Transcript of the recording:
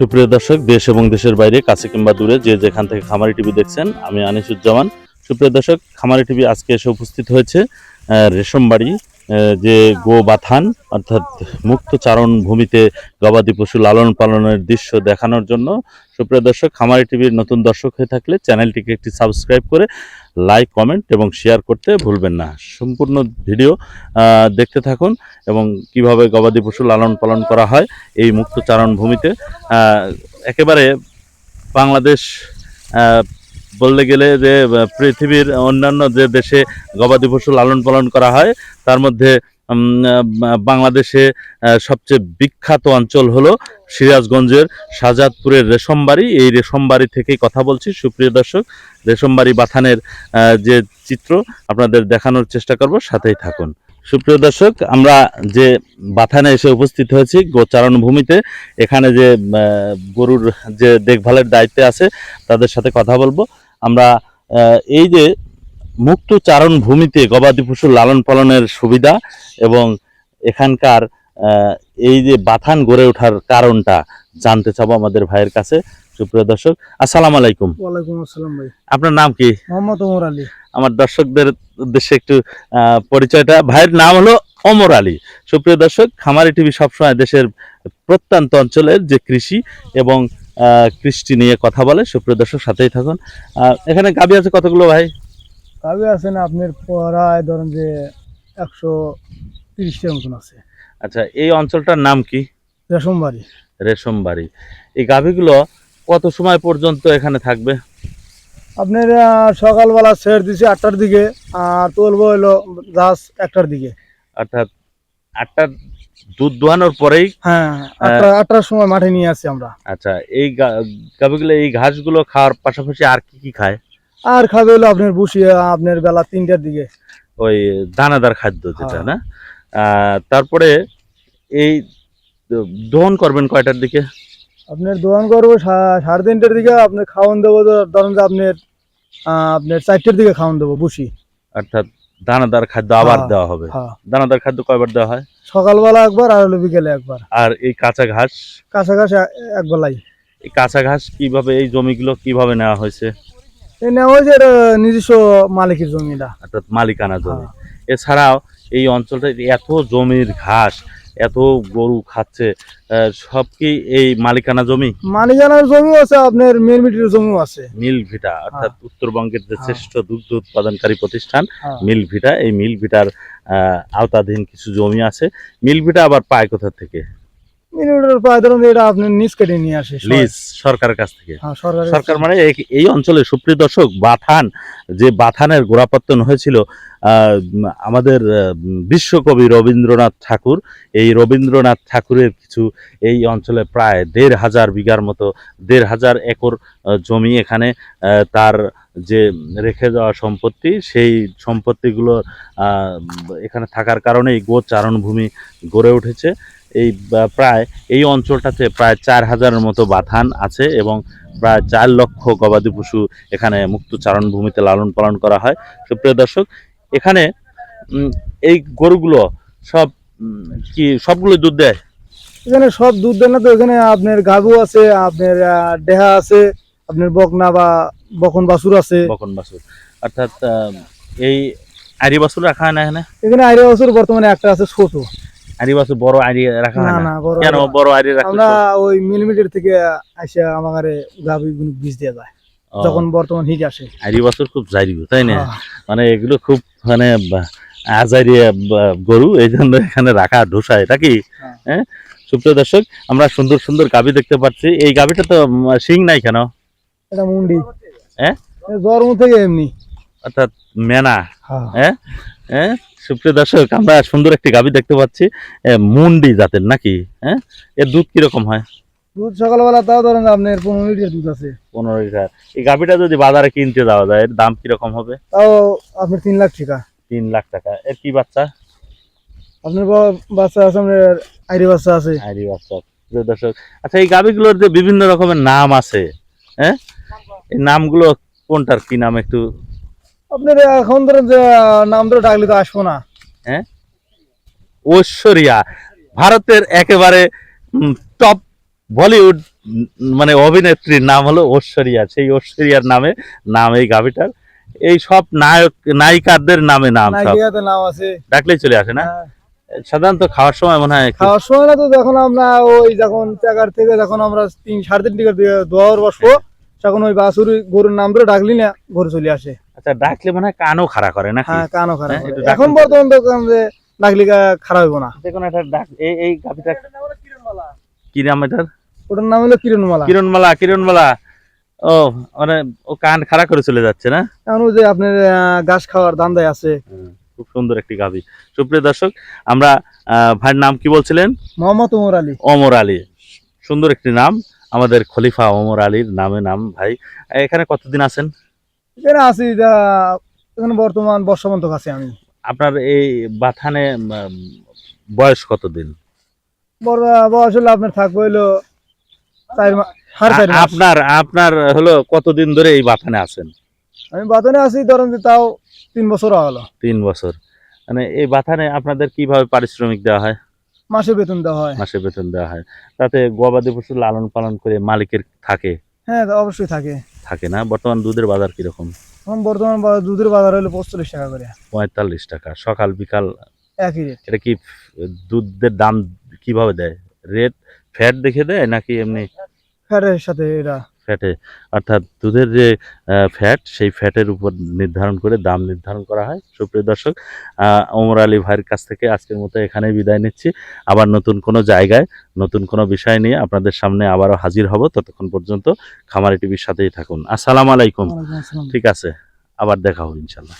সুপ্রিয় দর্শক, দেশ এবং দেশের বাইরে, কাছে কিংবা দূরে, যে যেখান থেকে খামারি টিভি দেখছেন, আমি আনিসুজ্জামান। সুপ্রিয় দর্শক, খামারি টিভি আজকে এসে উপস্থিত হয়েছে রেশমবাড়ি যে গো বাথান অর্থাৎ মুক্ত চারণ ভূমিতে গবাদি পশু লালন পালনের দৃশ্য দেখানোর জন্য, সুপ্রিয় দর্শক, খামারি টিভির নতুন দর্শক হয়ে থাকলে চ্যানেলটিকে একটি সাবস্ক্রাইব করে লাইক, কমেন্ট এবং শেয়ার করতে ভুলবেন না। সম্পূর্ণ ভিডিও দেখতে থাকুন এবং কীভাবে গবাদি পশু লালন পালন করা হয় এই মুক্ত চারণ ভূমিতে একেবারে বাংলাদেশ বলতে গেলে যে পৃথিবীর অন্যান্য যে দেশে গবাদি পশু লালন পালন করা হয়, তার মধ্যে বাংলাদেশে সবচেয়ে বিখ্যাত অঞ্চল হলো সিরাজগঞ্জের শাহজাদপুরের রেশমবাড়ি। এই রেশমবাড়ি থেকেই কথা বলছি। সুপ্রিয় দর্শক, রেশমবাড়ি বাথানের যে চিত্র আপনাদের দেখানোর চেষ্টা করব, সাথেই থাকুন। সুপ্রিয় দর্শক, আমরা যে বাথানে এসে উপস্থিত হয়েছি গোচারণ ভূমিতে, এখানে যে গরুর যে দেখভালের দায়িত্বে আছে, তাদের সাথে কথা বলব। আমরা এই যে মুক্ত চারণ ভূমিতে গবাদি পশু লালন পালনের সুবিধা এবং এখানকার এই যে বাথান গড়ে ওঠার কারণটা জানতে চাবো আমাদের ভাইয়ের কাছে। সুপ্রিয় দর্শক আসসালামু আলাইকুম। ওয়ালাইকুম আসসালাম ভাই। আপনার নাম কি? মোহাম্মদ ওমর আলী। আমার দর্শকদের উদ্দেশ্যে একটু পরিচয়টা। ভাইয়ের নাম হলো অমর আলী। সুপ্রিয় দর্শক খামারি টিভি সবসময় দেশের প্রত্যন্ত অঞ্চলের যে কৃষি এবং কৃষ্টি নিয়ে কথা বলে। সুপ্রিয় দর্শক সাথেই থাকুন। এখানে গাবি আছে কতগুলো ভাই? গাবি আছেন আপনার পড়ায় ধরেন যে একশো তিরিশটার মতন আছে। আচ্ছা এই অঞ্চলটার নাম কি? রেশমবাড়ি। রেশমবাড়ি। এই গাভিগুলো কত সময় পর্যন্ত এখানে থাকবে? আপনার সকালবেলা ছেড়ে দিছি আটটার দিকে আর তুলবো হলো জাহাজ একটার দিকে। অর্থাৎ আটটা দুধ দোহানোর পরেই হ্যাঁ আটটার সময় মাঠে নিয়ে আসি আমরা। আচ্ছা এই গাভিগুলো এই ঘাসগুলো খাওয়ার পাশাপাশি আর কি কি খায়? আর খাবে হলো আপনার বসি আপনার বেলা তিনটার দিকে। ওই দানাদার খাদ্য যেটা হ্যাঁ। না? তারপরে এই দোহন করবেন কয়টার দিকে? আপনার দোকান করব সাড়ে তিনটার দিকে আপনার খাওয়ান দেবো ধরেন যে আপনার আপনার চারটের দিকে খাওয়ান দেবো বসি অর্থাৎ দানাদার খাদ্য আবার হ্যাঁ। দেওয়া হবে। হ্যাঁ। দানাদার খাদ্য কয়বার দেওয়া হয়? সকালবেলা একবার আর হলো বিকেলে একবার। আর এই কাঁচা ঘাস? কাঁচা এক বেলাই এই কাঁচা ঘাস কীভাবে এই জমিগুলো কীভাবে নেওয়া হয়েছে? এই নেওয়া হয়েছে নিজস্ব মালিকের জমিটা অর্থাৎ মালিকানা জমি। হ্যাঁ। এছাড়াও এই অঞ্চলটা এত জমির ঘাস এত গরু খাচ্ছে সব কি এই মালিকানা জমি? মালিকানার জমি আছে আপনার মিরমিটির জমিও আছে। মিল ভিটা অর্থাৎ উত্তরবঙ্গের যে হ্যাঁ। শ্রেষ্ঠ দুগ্ধ উৎপাদনকারী প্রতিষ্ঠান মিলভিটা মিল ভিটা এই মিল ভিটার আহ, আওতাধীন কিছু জমি আছে। মিল ভিটা আবার পায় কোথা থেকে? মিরমিটির প্রায় ধরুন এটা আপনার নিচ কেটে নিয়ে আসে লিজ সরকারের কাছ থেকে। হ্যাঁ সরকার মানে এই- অঞ্চলে সুপ্রিয় দর্শক বাথান যে বাথানের গোড়াপত্তন হয়েছিল আমাদের বিশ্বকবি রবীন্দ্রনাথ ঠাকুর এই রবীন্দ্রনাথ ঠাকুরের কিছু এই অঞ্চলে প্রায় দেড় হাজার বিঘার মতো দেড় হাজার একর জমি এখানে তার যে রেখে যাওয়া সম্পত্তি সেই সম্পত্তিগুলো এখানে থাকার কারণে এই গোচারণ ভূমি গড়ে উঠেছে। এই প্রায় এই অঞ্চলটাতে প্রায় চার হাজারের মতো বাথান আছে এবং প্রায় চার লক্ষ গবাদি পশু এখানে মুক্ত চারণ ভূমিতে লালন পালন করা হয়। সুপ্রিয় দর্শক এখানে এই গরুগুলো সব কি সবগুলো দুধ দেয়? এখানে সব দুধ দেন না তো এখানে আপনার গাভু আছে আপনার ডেহা আছে আপনার বকনা বা বকন বাছুর আছে। বকন বাছুর। অর্থাৎ এই আরি বাছুর রাখা হয় না এখানে? এখানে আইরিয়া বাছুর বর্তমানে একটা আছে ছোট। আরি বড় আরি রাখা হয় না কেন। বড় আরি রাখলে আমরা ওই মিলিমিটার থেকে আসে আমার গাভি বীজ দেওয়া যায়। ও, যখন বর্তমান হিট আসে। আরি খুব জারিব তাই না? হ্যাঁ। মানে এগুলো খুব মানে আজারিয়া গরু এই জন্য এখানে রাখা ঢোসায় এটা কি? হ্যাঁ। হ্যাঁ? সুপ্রিয় দর্শক আমরা সুন্দর সুন্দর গাভি দেখতে পাচ্ছি। এই গাভিটা তো শিং নাই কেন? এটা মুন্ডি। হ্যাঁ? জন্ম থেকে এমনি। অর্থাৎ মেনা। হ্যাঁ? হ্যাঁ? সুপ্রিয় দর্শক আমরা সুন্দর একটি গাভী দেখতে পাচ্ছি মুন্ডি জাতের নাকি? হ্যাঁ? এর দুধ কীরকম হয়? দুধ সকালবেলা তাও ধরেন আপনার পনেরো লিটার দুধ আছে। পনেরো লিটার। এই গাভীটা যদি বাজারে কিনতে যাওয়া যায় এর দাম কীরকম হবে? তাও আপনার তিন লাখ টাকা। তিন লাখ টাকা। এর কি বাচ্চা? আপনার বাচ্চা আছে আপনার আইরি বাচ্চা আছে। আইরি বাচ্চা। প্রিয় দর্শক আচ্ছা এই গাভীগুলোর যে বিভিন্ন রকমের নাম আছে হ্যাঁ? এই নামগুলো কোনটার? কি নাম একটু আপনার এখন ধরেন যে নাম ধরে ডাকলে তো আসব না। ঐশ্বরিয়া ভারতের একেবারে টপ বলিউড মানে অভিনেত্রীর নাম হলো ঐশ্বরিয়া। সেই ঐশ্বরিয়ার নামে নাম এই গাভিটার। এই সব নায়ক নায়িকাদের নামে নাম নাম আছে। ডাকলেই চলে আসে না? হ্যাঁ। সাধারণত খাওয়ার সময় মনে হয় খাওয়ার সময় না তো যখন আমরা ওই যখন চাকার থেকে যখন আমরা তিন সাড়ে তিন টিকার দোয়ার বসবো তখন ওই বাছুরি গরুর নাম ধরে ডাকলি না গরু চলে আসে। আচ্ছা ডাকলে মনে কানও খাড়া করে নাকি? হ্যাঁ কানও খারাপ হ্যাঁ, এখন বর্তমান দোকান যে ডাকলি খারাপ হইব না। কোনো একটা ডাক এই এই গাভিটা কি নাম এটার? ওটার নাম হলো কিরণমালা। কিরণমালা কিরণমালা। ও মানে ও কান খাড়া করে চলে যাচ্ছে না? এখন যে আপনার ঘাস খাওয়ার দান্দায় আছে। খুব সুন্দর একটি গাভি। সুপ্রিয় দর্শক আমরা আহ, ভাইয়ের নাম কি বলছিলেন? মোহাম্মদ ওমর আলী। ওমর আলী। সুন্দর একটি নাম। আমাদের খলিফা ওমর আলীর নামে নাম ভাই। এখানে কতদিন আছেন? এখানে আছি এখানে বর্তমান আছে আমি। আপনার এই বাথানে বয়স কতদিন? বয়স হলে আপনার থাকব আপনার আপনার হলো কতদিন ধরে এই বাথানে আছেন? আমি বাতনে আছি ধরেন যে তাও তিন বছর হলো। তিন বছর। মানে এই বাথানে আপনাদের কীভাবে পারিশ্রমিক দেওয়া হয়? মাসে বেতন দেওয়া হয়। মাসে বেতন দেওয়া হয়। তাতে গবাদি পশু লালন পালন করে মালিকের থাকে? হ্যাঁ অবশ্যই থাকে। থাকে না? বর্তমান দুধের বাজার কীরকম? বর্তমান দুধের বাজার হলো পঁয়তাল্লিশ টাকা করে। পঁয়তাল্লিশ টাকা। সকাল বিকাল একই রেট এটা কি দুধের দাম কীভাবে দেয়? রেট ফ্যাট দেখে দেয় নাকি এমনি ফ্যাটের সাথে এটা ফ্যাটে অর্থাৎ দুধের যে ফ্যাট সেই ফ্যাটের উপর নির্ধারণ করে দাম নির্ধারণ করা হয়। সুপ্রিয় দর্শক ওমর আলী ভাইয়ের কাছ থেকে আজকের মতো এখানে বিদায় নিচ্ছি। আবার নতুন কোনো জায়গায় নতুন কোনো বিষয় নিয়ে আপনাদের সামনে আবারও হাজির হব। ততক্ষণ পর্যন্ত খামারি টিভির সাথেই থাকুন। আসসালাম আলাইকুম। ঠিক আছে আবার দেখা হবে ইনশাল্লাহ